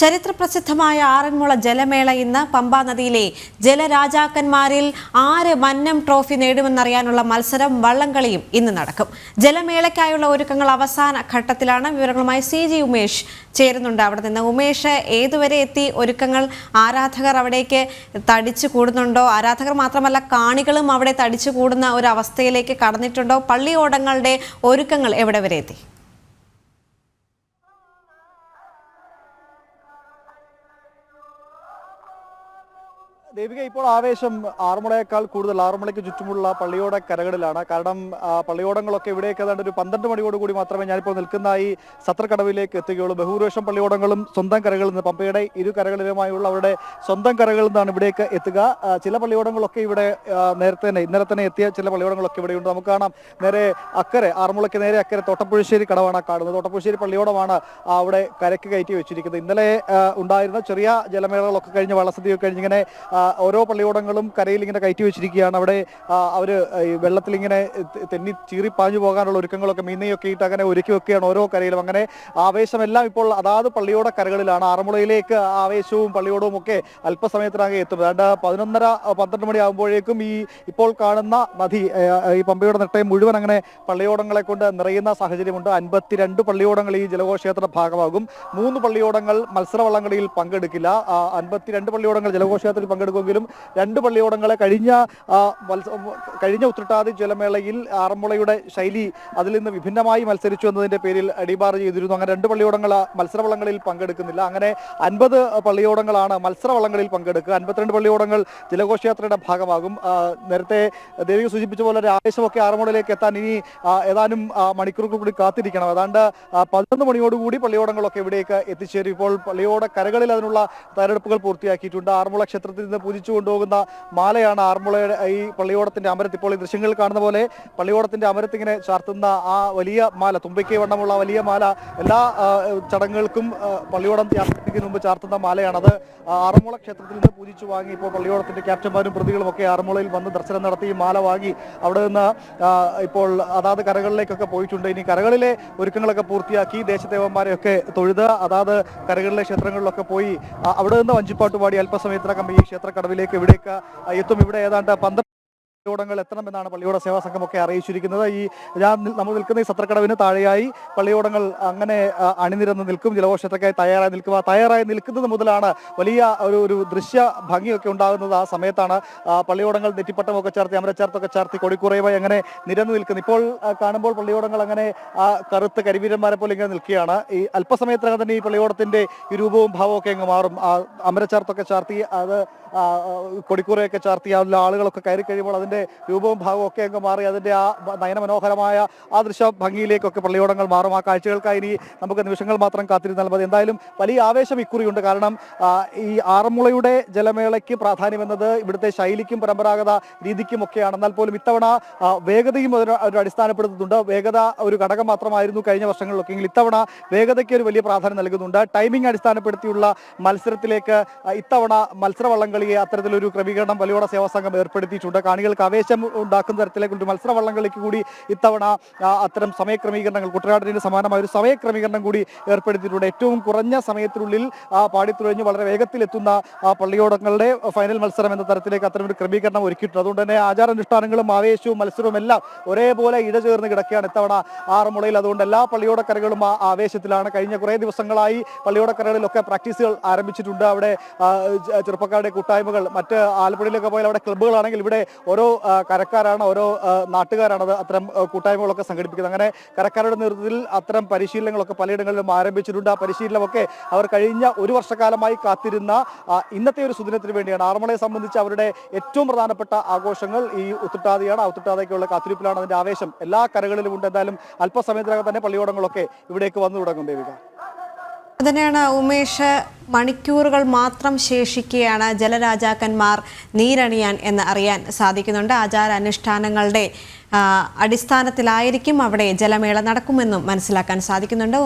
ചരിത്രപ്രസിദ്ധമായ ആറന്മുള ജലമേള ഇന്ന് പമ്പാ നദിയിലെ ജലരാജാക്കന്മാരിൽ ആര് മന്നം ട്രോഫി നേടുമെന്നറിയാനുള്ള മത്സരം വള്ളംകളിയും ഇന്ന് നടക്കും. ജലമേളയ്ക്കായുള്ള ഒരുക്കങ്ങൾ അവസാന ഘട്ടത്തിലാണ്. വിവരങ്ങളുമായി സി ജി ഉമേഷ് ചേരുന്നുണ്ട്. അവിടെ നിന്ന് ഉമേഷ് ഏതുവരെ എത്തി? ഒരുക്കങ്ങൾ ആരാധകർ അവിടേക്ക് തടിച്ചു കൂടുന്നുണ്ടോ? ആരാധകർ മാത്രമല്ല കാണികളും അവിടെ തടിച്ചു കൂടുന്ന ഒരു അവസ്ഥയിലേക്ക് കടന്നിട്ടുണ്ടോ? പള്ളിയോടങ്ങളുടെ ഒരുക്കങ്ങൾ എവിടെ വരെ എത്തി? ദേവിക ഇപ്പോൾ ആവേശം ആറന്മുളയേക്കാൾ കൂടുതൽ ആറന്മുളയ്ക്ക് ചുറ്റുമുള്ള പള്ളിയോട കരകളിലാണ്. കാരണം പള്ളിയോടങ്ങളൊക്കെ ഇവിടേക്ക് ഏതാണ്ട് ഒരു പന്ത്രണ്ട് മണിയോടുകൂടി മാത്രമേ ഞാനിപ്പോൾ നിൽക്കുന്ന ഈ സത്രക്കടവിലേക്ക് എത്തുകയുള്ളൂ. ബഹുഭൂരിപക്ഷം പള്ളിയോടങ്ങളും സ്വന്തം കരകളിൽ നിന്ന് പമ്പയുടെ ഇരു കരകളിലുമായുള്ള അവരുടെ സ്വന്തം കരകളിൽ നിന്നാണ് ഇവിടേക്ക് എത്തുക. ചില പള്ളിയോടങ്ങളൊക്കെ ഇവിടെ നേരത്തെ തന്നെ ഇന്നലെ തന്നെ എത്തിയ ചില പള്ളിയോടങ്ങളൊക്കെ ഇവിടെയുണ്ട്. നമുക്ക് കാണാം നേരെ അക്കരെ ആറന്മുളയ്ക്ക് നേരെ അക്കരെ തോട്ടപ്പുഴശ്ശേരി കടവാണ് കാണുന്നത്. തോട്ടപ്പുഴശ്ശേരി പള്ളിയോടമാണ് അവിടെ കരയ്ക്ക് കയറ്റി വെച്ചിരിക്കുന്നത്. ഇന്നലെ ഉണ്ടായിരുന്ന ചെറിയ ജലമേളകളൊക്കെ കഴിഞ്ഞ് വള്ളസദ്യയൊക്കെ കഴിഞ്ഞ് ഇങ്ങനെ ആ, ഓരോ പള്ളിയോടങ്ങളും കരയിൽ ഇങ്ങനെ കയറ്റി വെച്ചിരിക്കുകയാണ്. അവിടെ അവർ വെള്ളത്തിൽ ഇങ്ങനെ തെന്നി ചീറി പാഞ്ഞു പോകാനുള്ള ഒരുക്കങ്ങളൊക്കെ മീനയൊക്കെ ഇട്ട് അങ്ങനെ ഒരുക്കി വെക്കുകയാണ് ഓരോ കരയിലും. അങ്ങനെ ആവേശമെല്ലാം ഇപ്പോൾ അതാത് പള്ളിയോട കരകളിലാണ്. ആറന്മുളയിലേക്ക് ആവേശവും പള്ളിയോടവും ഒക്കെ അല്പസമയത്തിനകം എത്തും. ഏതാണ്ട് പതിനൊന്നര പന്ത്രണ്ട് മണി ആകുമ്പോഴേക്കും ഈ ഇപ്പോൾ കാണുന്ന നദി ഈ പമ്പയുടെ നെട്ടയം മുഴുവൻ അങ്ങനെ പള്ളിയോടങ്ങളെ കൊണ്ട് നിറയുന്ന സാഹചര്യമുണ്ട്. അൻപത്തിരണ്ട് പള്ളിയോടങ്ങൾ ഈ ജലഘോഷയാത്രയുടെ ഭാഗമാകും. മൂന്ന് പള്ളിയോടങ്ങൾ മത്സരവള്ളംകളിയിൽ പങ്കെടുക്കില്ല. അൻപത്തിരണ്ട് പള്ളിയോടങ്ങൾ ജലഘോഷയാത്രയിൽ പങ്കെടുക്കുമെങ്കിലും രണ്ട് പള്ളിയോടങ്ങളെ കഴിഞ്ഞ കഴിഞ്ഞ ഉത്രട്ടാതി ജലമേളയിൽ ആറന്മുളയുടെ ശൈലി അതിൽ നിന്ന് വിഭിന്നമായി മത്സരിച്ചു എന്നതിന്റെ പേരിൽ അടിബാർ ചെയ്തിരുന്നു. അങ്ങനെ രണ്ട് പള്ളിയോടങ്ങൾ മത്സരവള്ളങ്ങളിൽ പങ്കെടുക്കുന്നില്ല. അങ്ങനെ അൻപത് പള്ളിയോടങ്ങളാണ് മത്സരവള്ളങ്ങളിൽ പങ്കെടുക്കുക. അൻപത്തിരണ്ട് പള്ളിയോടങ്ങൾ ജലഘോഷയാത്രയുടെ ഭാഗമാകും. നേരത്തെ ദേവി സൂചിപ്പിച്ച പോലെ ഒരു ആവേശമൊക്കെ ആറന്മുളയിലേക്ക് എത്താൻ ഇനി ഏതാനും മണിക്കൂറുകൾ കൂടി കാത്തിരിക്കണം. ഏതാണ്ട് പതിനൊന്ന് മണിയോടുകൂടി പള്ളിയോടങ്ങളൊക്കെ ഇവിടേക്ക് എത്തിച്ചേരും. ഇപ്പോൾ പള്ളിയോട കരകളിൽ അതിനുള്ള തയ്യാറെടുപ്പുകൾ പൂർത്തിയാക്കിയിട്ടുണ്ട്. ആറന്മുള ക്ഷേത്രത്തിൽ നിന്ന് പൂജിച്ചു കൊണ്ടുപോകുന്ന മാലയാണ് ആറന്മുളയുടെ ഈ പള്ളിയോടത്തിന്റെ അമരത്ത് ഇപ്പോൾ ഈ ദൃശ്യങ്ങൾ കാണുന്ന പോലെ പള്ളിയോടത്തിന്റെ അമരത്ത് ഇങ്ങനെ ചാർത്തുന്ന ആ വലിയ മാല തുമ്പയ്ക്ക് വണ്ണമുള്ള വലിയ മാല എല്ലാ ചടങ്ങുകൾക്കും പള്ളിയോടം യാത്രയ്ക്ക് മുമ്പ് ചാർത്തുന്ന മാലയാണത് ആറന്മുള ക്ഷേത്രത്തിൽ നിന്ന് പൂജിച്ചു വാങ്ങി ഇപ്പോൾ പള്ളിയോടത്തിന്റെ ക്യാപ്റ്റന്മാരും പ്രതികളും ഒക്കെ ആറന്മുളയിൽ വന്ന് ദർശനം നടത്തി മാല വാങ്ങി അവിടെ നിന്ന് ഇപ്പോൾ അതാത് കരകളിലേക്കൊക്കെ പോയിട്ടുണ്ട്. ഇനി കരകളിലെ ഒരുക്കങ്ങളൊക്കെ പൂർത്തിയാക്കി ദേശദേവന്മാരെയൊക്കെ തൊഴുത് അതാത് കരകളിലെ ക്ഷേത്രങ്ങളിലൊക്കെ പോയി അവിടെ നിന്ന് വഞ്ചിപ്പാട്ട് പാടി അല്പസമയത്തിനകം ഈ ക്ഷേത്രക്കടവിലേക്ക് ഇവിടേക്ക് എത്തും. ഇവിടെ ഏതാണ്ട് പന്ത്രണ്ട് പള്ളിയോടങ്ങൾ എത്തണമെന്നാണ് പള്ളിയോട സേവാ സംഘമൊക്കെ അറിയിച്ചിരിക്കുന്നത്. ഈ ഞാൻ നമ്മൾ നിൽക്കുന്ന ഈ സത്രക്കടവിന് താഴെയായി പള്ളിയോടങ്ങൾ അങ്ങനെ അണിനിരന്ന് നിൽക്കും ജലഘോഷത്തൊക്കെ തയ്യാറായി നിൽക്കും. ആ തയ്യാറായി നിൽക്കുന്നത് മുതലാണ് വലിയ ഒരു ഒരു ദൃശ്യ ഭംഗിയൊക്കെ ഉണ്ടാകുന്നത്. ആ സമയത്താണ് പള്ളിയോടങ്ങൾ നെറ്റിപ്പട്ടമൊക്കെ ചേർത്തി അമരച്ചേർത്തൊക്കെ ചേർത്തി കൊടിക്കുറയുമായി അങ്ങനെ നിരന്ന് നിൽക്കുന്നത്. ഇപ്പോൾ കാണുമ്പോൾ പള്ളിയോടങ്ങൾ അങ്ങനെ ആ കറുത്ത കരിവീരന്മാരെ പോലെ ഇങ്ങനെ നിൽക്കുകയാണ്. ഈ അല്പസമയത്തിനകം തന്നെ ഈ പള്ളിയോടത്തിന്റെ ഈ രൂപവും ഭാവവും ഒക്കെ അങ്ങ് മാറും. ആ അമരച്ചേർത്തൊക്കെ ചേർത്തി അത് കൊടിക്കുറയൊക്കെ ചേർത്തി അതിലെ ആളുകളൊക്കെ കയറി കഴിയുമ്പോൾ അതിന്റെ രൂപവും ഭാവവും ഒക്കെ അങ്ങ് മാറി അതിന്റെ ആ നയനമനോഹരമായ ആ ദൃശ്യ ഭംഗിയിലേക്കൊക്കെ പള്ളിയോടങ്ങൾ മാറും. ആ കാഴ്ചകൾക്കായി ഇനി നമുക്ക് നിമിഷങ്ങൾ മാത്രം കാത്തിരുന്നാൽ മതി എന്തായാലും വലിയ ആവേശം ഇക്കുറിയുണ്ട്. കാരണം ഈ ആറന്മുളയുടെ ജലമേളയ്ക്ക് പ്രാധാന്യം എന്നത് ഇവിടുത്തെ ശൈലിക്കും പരമ്പരാഗത രീതിക്കും ഒക്കെയാണ് എന്നാൽ പോലും ഇത്തവണ വേഗതയും ഒരു അടിസ്ഥാനപ്പെടുത്തുന്നുണ്ട്. വേഗത ഒരു ഘടകം മാത്രമായിരുന്നു കഴിഞ്ഞ വർഷങ്ങളിലൊക്കെ. എങ്കിൽ ഇത്തവണ വേഗതയ്ക്ക് ഒരു വലിയ പ്രാധാന്യം നൽകുന്നുണ്ട്. ടൈമിംഗ് അടിസ്ഥാനപ്പെടുത്തിയുള്ള മത്സരത്തിലേക്ക് ഇത്തവണ ഇത്തവണ മത്സരവള്ളംകളിയെ അത്തരത്തിലൊരു ക്രമീകരണം വലിയോട സേവാ സംഘം ഏർപ്പെടുത്തിയിട്ടുണ്ട്. കാണികൾക്ക് ആവേശം ഉണ്ടാക്കുന്ന തരത്തിലേക്ക് ഒരു മത്സരവള്ളംകളിക്ക് കൂടി ഇത്തവണ അത്തരം സമയക്രമീകരണങ്ങൾ കുട്ടനാടിന് സമാനമായ ഒരു സമയക്രമീകരണം കൂടി ഏർപ്പെടുത്തിയിട്ടുണ്ട്. ഏറ്റവും കുറഞ്ഞ സമയത്തിനുള്ളിൽ പാടിത്തുഴഞ്ഞ് വളരെ വേഗത്തിലെത്തുന്ന പള്ളിയോടങ്ങളുടെ ഫൈനൽ മത്സരം എന്ന തരത്തിലേക്ക് അത്തരം ഒരു ക്രമീകരണം ഒരുക്കിയിട്ടുണ്ട്. അതുകൊണ്ട് തന്നെ ആചാരാനുഷ്ഠാനങ്ങളും ആവേശവും മത്സരവും എല്ലാം ഒരേപോലെ ഇടചേർന്ന് കിടക്കുകയാണ് ഇത്തവണ ആറന്മുളയിൽ. അതുകൊണ്ട് എല്ലാ പള്ളിയോടക്കരകളും ആ ആവേശത്തിലാണ്. കഴിഞ്ഞ കുറേ ദിവസങ്ങളായി പള്ളിയോടക്കരകളിലൊക്കെ പ്രാക്ടീസുകൾ ആരംഭിച്ചിട്ടുണ്ട്. അവിടെ ചെറുപ്പക്കാരുടെ കൂട്ടായ്മകൾ മറ്റ് ആലപ്പുഴയിലൊക്കെ പോയാൽ അവിടെ ക്ലബ്ബുകളാണെങ്കിൽ ഇവിടെ ഓരോ കരക്കാരാണ് ഓരോ നാട്ടുകാരാണത് നാട്ടുകാരാണ് അത് അത്തരം കൂട്ടായ്മകളൊക്കെ സംഘടിപ്പിക്കുന്നത്. അങ്ങനെ കരക്കാരുടെ നേതൃത്വത്തിൽ അത്തരം പരിശീലനങ്ങളൊക്കെ പലയിടങ്ങളിലും ആരംഭിച്ചിട്ടുണ്ട്. ആ പരിശീലനമൊക്കെ അവർ കഴിഞ്ഞ ഒരു വർഷക്കാലമായി കാത്തിരുന്ന ഇന്നത്തെ ഒരു സുദിനത്തിന് വേണ്ടിയാണ്. ആറന്മുളയെ സംബന്ധിച്ച് അവരുടെ ഏറ്റവും പ്രധാനപ്പെട്ട ആഘോഷങ്ങൾ ഈ ഉത്തുട്ടാതിയാണ്. ആ ഉത്തുട്ടാതയ്ക്കുള്ള കാത്തിരിപ്പിലാണ് അതിന്റെ ആവേശം. എല്ലാ കരകളിലും ഉണ്ട്. എന്തായാലും അല്പസമയത്തിനകം തന്നെ പള്ളിയോടങ്ങളൊക്കെ ഇവിടേക്ക് വന്നു തുടങ്ങും ദേവിക. അതിനാണ് ഉമേഷ് മണിക്കൂറുകൾ മാത്രം ശേഷിക്കുകയാണ് ജലരാജാക്കന്മാർ നീരണിയാൻ എന്ന് അറിയാൻ സാധിക്കുന്നുണ്ട്. ആചാര അനുഷ്ഠാനങ്ങളുടെ അടിസ്ഥാനത്തിലായിരിക്കും അവിടെ ജലമേള നടക്കുമെന്നും മനസ്സിലാക്കാൻ സാധിക്കുന്നുണ്ട്.